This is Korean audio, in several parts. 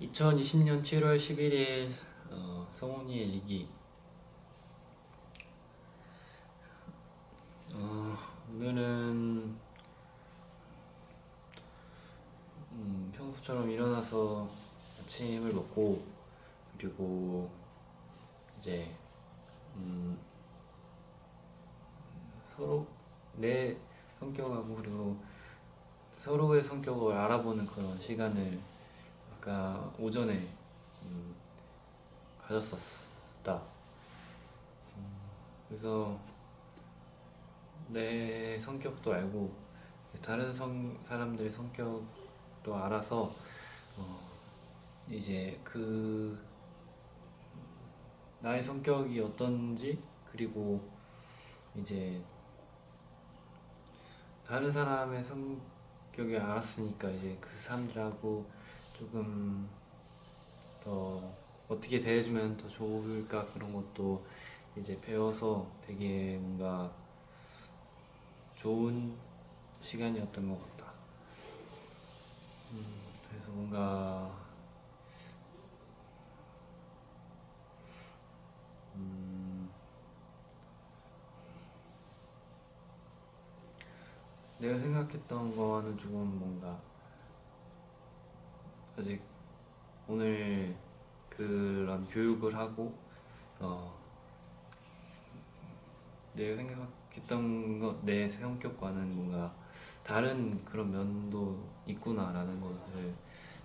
2020년 7월 11일 어, 성훈이의 일기. 어, 오늘은 음, 평소처럼 일어나서 아침을 먹고 그리고 이제 음, 서로 내 성격하고 그리고 서로의 성격을 알아보는 그런 시간을 아까 오전에 음, 가졌었다. 음, 그래서 내 성격도 알고 다른 성, 사람들의 성격도 알아서 어, 이제 그 나의 성격이 어떤지 그리고 이제 다른 사람의 성격을 알았으니까 이제 그 사람들하고 조금 더 어떻게 대해주면 더 좋을까 그런 것도 이제 배워서 되게 뭔가 좋은 시간이었던 것 같다. 음, 그래서 뭔가 음, 내가 생각했던 거와는 조금 뭔가 아직 오늘 그런 교육을 하고 어 내가 생각했던 것 내 성격과는 뭔가 다른 그런 면도 있구나라는 것을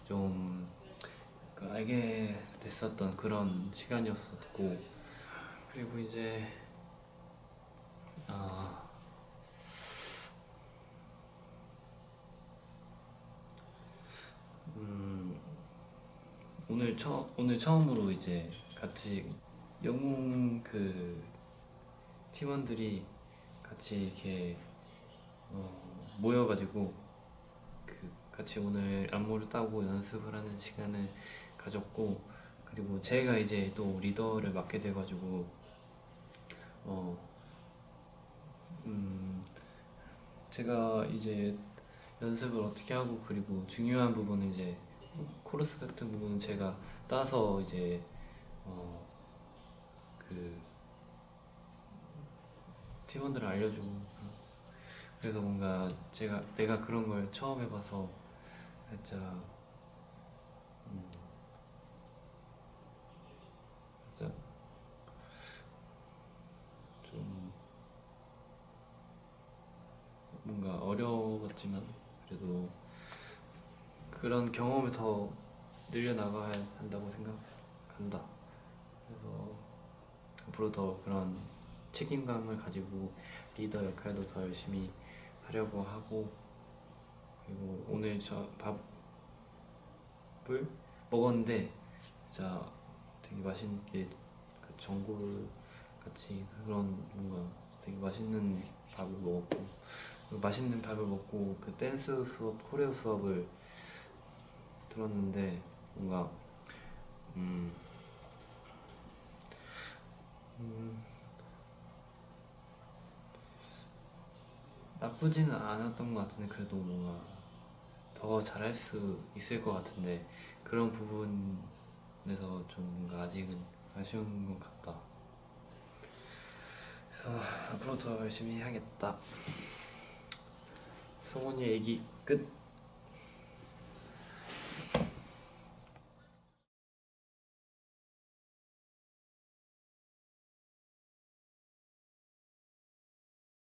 좀그 알게 됐었던 그런 시간이었었고 그리고 이제 오늘 처 오늘 처음으로 이제 같이 영웅 그 팀원들이 같이 이렇게 어, 모여가지고 그 같이 오늘 안무를 따고 연습을 하는 시간을 가졌고 그리고 제가 이제 또 리더를 맡게 돼가지고 어 음, 제가 이제 연습을 어떻게 하고 그리고 중요한 부분은 이제 코러스 같은 부분은 제가 따서 이제 어 그 팀원들 알려주고 그래서 뭔가 제가 내가 그런 걸 처음 해봐서 살짝 음 살짝 좀 뭔가 어려웠지만 그래도 그런 경험을 더 늘려나가야 한다고 생각한다. 그래서 앞으로 더 그런 책임감을 가지고 리더 역할도 더 열심히 하려고 하고 그리고 오늘 저 밥을 먹었는데 진짜 되게 맛있게 그 전골 같이 그런 뭔가 되게 맛있는 밥을 먹었고 그 맛있는 밥을 먹고 그 댄스 수업, 코레오 수업을 들었는데 뭔가 음, 음, 나쁘지는 않았던 것 같은데 그래도 뭔가 더 잘할 수 있을 것 같은데 그런 부분에서 좀 뭔가 아직은 아쉬운 것 같다. 그래서 앞으로 더 열심히 해야겠다. 성훈이 얘기 끝.